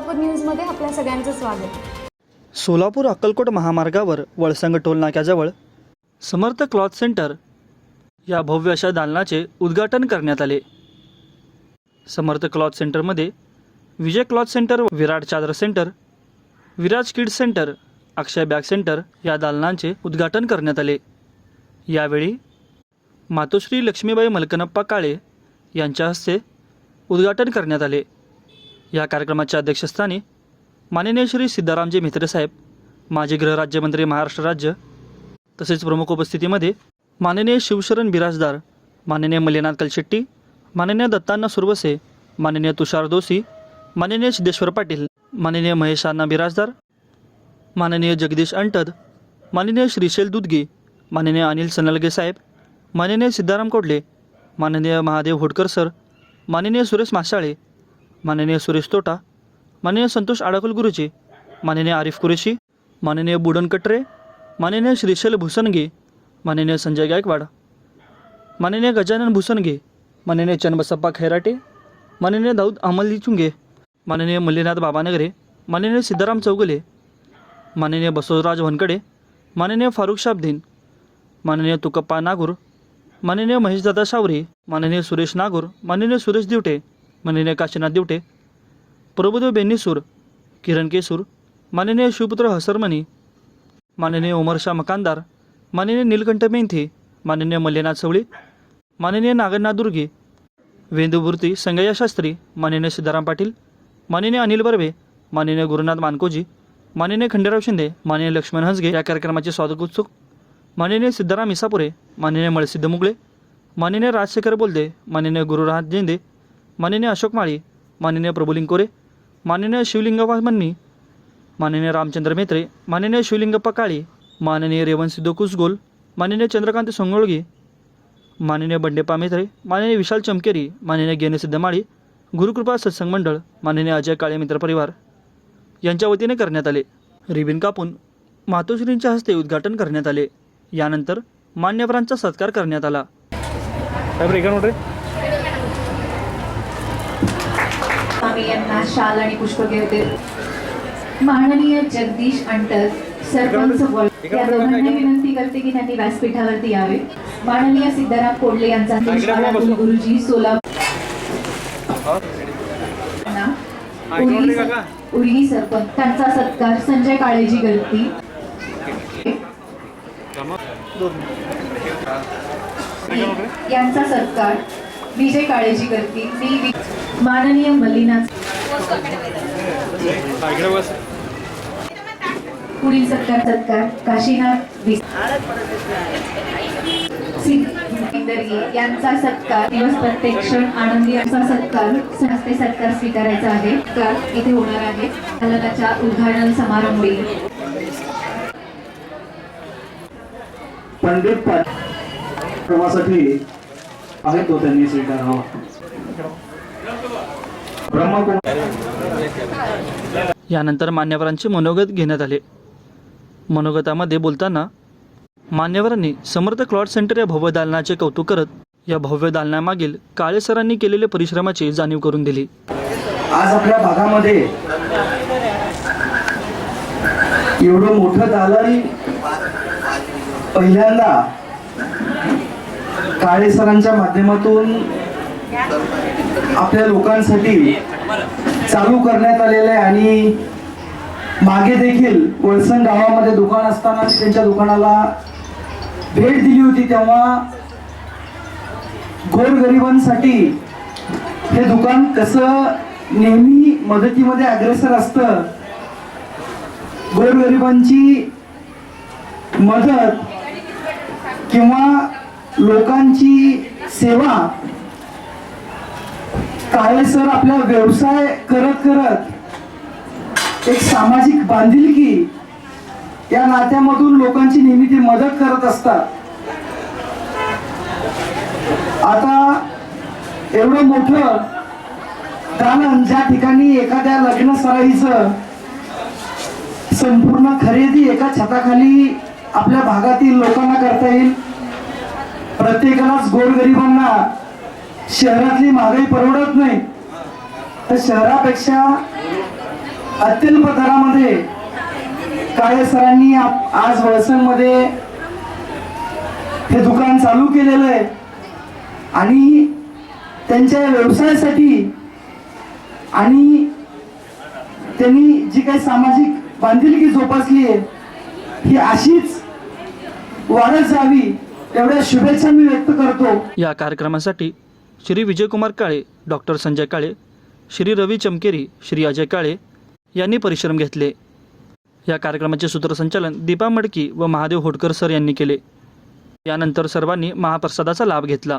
सोलापूर न्यूजमध्ये आपल्या सगळ्यांचं स्वागत. सोलापूर अक्कलकोट महामार्गावर वळसंग टोलनाक्याजवळ समर्थ क्लॉथ सेंटर या भव्य अशा दालनाचे उद्घाटन करण्यात आले. समर्थ क्लॉथ सेंटरमध्ये विजय क्लॉथ सेंटर विराट चादर centre Viraj kids centre Akshay bag centre या दालनांचे उद्घाटन करण्यात आले. यावेळी मातोश्री लक्ष्मीबाई मलकनप्पा काळे यांच्या हस्ते उद्घाटन करण्यात आले. या कार्यक्रमाच्या अध्यक्षस्थानी माननीय श्री सिद्धारामजी म्हेत्रे साहेब माजी गृहराज्यमंत्री महाराष्ट्र राज्य तसेच प्रमुख उपस्थितीमध्ये माननीय शिवशरण बिराजदार माननीय मल्लीनाथ कलशेट्टी माननीय दत्तांना सुरवसे माननीय तुषार दोसी माननीय सिद्धेश्वर पाटील माननीय महेश अण्णा बिराजदार माननीय जगदीश अंटद माननीय श्रीशैल दुदगी माननीय अनिल सनलगे साहेब माननीय सिद्धाराम कोडले माननीय महादेव होडकर सर माननीय सुरेश माशाळे माननीय सुरेश तोटा माननीय संतोष आडाकुल गुरुजी माननीय आरिफ कुरेशी माननीय बुडन कटरे माननीय श्रीशैल भुसनगे माननीय संजय गायकवाड माननीय गजानन भुसनगे माननीय चन्नबसप्पा खैराटे माननीय दाऊद अमली चुंगे माननीय मल्लीनाथ बाबानगरे माननीय सिद्धाराम चौगुले माननीय बसवराज वनकडे माननीय फारुख शाब्दीन माननीय तुकप्पा नागूर माननीय महेशदादा शावरी माननीय सुरेश नागूर माननीय सुरेश दिवटे माननीय काशीनाथ दिवटे प्रभुदेव बेन्नीसूर किरण केसूर माननीय शिवपुत्र हसरमणी माननीय उमरशा मकानदार माननीय नीलकंठ मेंथे माननीय मल्लेनाथ सवळी माननीय नागनाथ दुर्गे वेंदुमूर्ती संगया शास्त्री माननीय सिद्धाराम पाटील माननीय अनिल बर्वे माननीय गुरुनाथ मानकोजी माननीय खंडेराव शिंदे माननीय लक्ष्मण हंसगे या कार्यक्रमाचे स्वागत उत्सुक माननीय सिद्धाराम इसापुरे माननीय मळसिद्ध मुगळे माननीय राजशेखर बोलदे माननीय गुरुराज जेंदे माननीय अशोक माळी माननीय प्रभुलिंग कोरे माननीय शिवलिंगप्पा मन्नी माननीय रामचंद्र मेत्रे माननीय शिवलिंगप्पा काळी माननीय रेवणसिद्ध कुसगोल माननीय चंद्रकांत सोंगोळगी माननीय बंडेप्पा मेत्रे माननीय विशाल चमकेरी माननीय गेनेसिद्ध माळी गुरुकृपा सत्संग मंडळ माननीय अजय काळे मित्र परिवार यांच्या वतीने करण्यात आले. रिबिन कापून मातोश्रींच्या हस्ते उद्घाटन करण्यात आले. यानंतर मान्यवरांचा सत्कार करण्यात आला. आम्ही यांना शाल आणि पुष्पके होते माननीय जगदीश अंटर सरपंच या दोघांना विनंती करते की त्यांनी व्यासपीठावरती यावे. माननीय सिद्धाराम कोडले यांचा गुरुजी सोलापूर उर्गी सर- उर्गी सरपंच. त्यांचा सत्कार संजय काळेजी गलती यांचा सत्कार विजय काळेजी करती मी माननीय मल्लीनाथ पुढील सत्कार सत्कार काशीनाथ यांचा सत्कार दिवस प्रत्येक क्षण आनंदी असा सत्कार हस्ते सत्कार स्वीकारायचा आहे. का इथे होणार आहे. त्याच्या उद्घाटन समारंभ. होईल पंडित प्रवासाठी आहे तो त्यांनी स्वीकारावा. ब्रह्मकुमार यानंतर मान्यवरांचे मनोगत घेण्यात आले. मनोगतामध्ये बोलताना मान्यवरांनी समर्थ क्लॉट सेंटर या भव्य दालनाचे कौतुक करत या भव्य दालनामागील काळे सरांनी केलेल्या परिश्रमाची जाणीव करून दिली. आज आपल्या भागामध्ये एवढं मोठं दालन पहिल्यांदा काळे सरांच्या माध्यमातून आपल्या लोकांसाठी चालू करण्यात आलेलं आहे आणि मागे देखील वळसण गावामध्ये दुकान असताना मी त्यांच्या दुकानाला भेट दिली होती तेव्हा गोरगरिबांसाठी हे दुकान कसं नेहमी मदतीमध्ये अग्रेसर असतं गोरगरिबांची मदत किंवा लोकांची सेवा काय सर आपला व्यवसाय करत करत एक सामाजिक बांधिलकी या नात्यामधून लोकांची नेहमी मदत करत असतात. आता एवढं मोठं दालन ज्या ठिकाणी एखाद्या लग्न सराईचं संपूर्ण खरेदी एका छताखाली आपल्या भागातील लोकांना करता येईल प्रत्येकालाच गोरगरिबांना शहरातली महागाई परवडत नाही. तर शहरापेक्षा अत्यल्प दरामध्ये काळे सरांनी आज वळसणमध्ये हे दुकान चालू केलेलं आहे. आणि त्यांच्या व्यवसायासाठी आणि त्यांनी जी काही सामाजिक बांधिलकी जोपासली आहे ही अशीच वाढत जावी. एवढ्या शुभेच्छा मी व्यक्त करतो. या कार्यक्रमासाठी श्री विजयकुमार काळे डॉक्टर संजय काळे श्री रवी चमकेरी श्री अजय काळे यांनी परिश्रम घेतले. या कार्यक्रमाचे सूत्रसंचालन दीपा मडकी व महादेव होटकर सर यांनी केले. यानंतर सर्वांनी महाप्रसादाचा लाभ घेतला.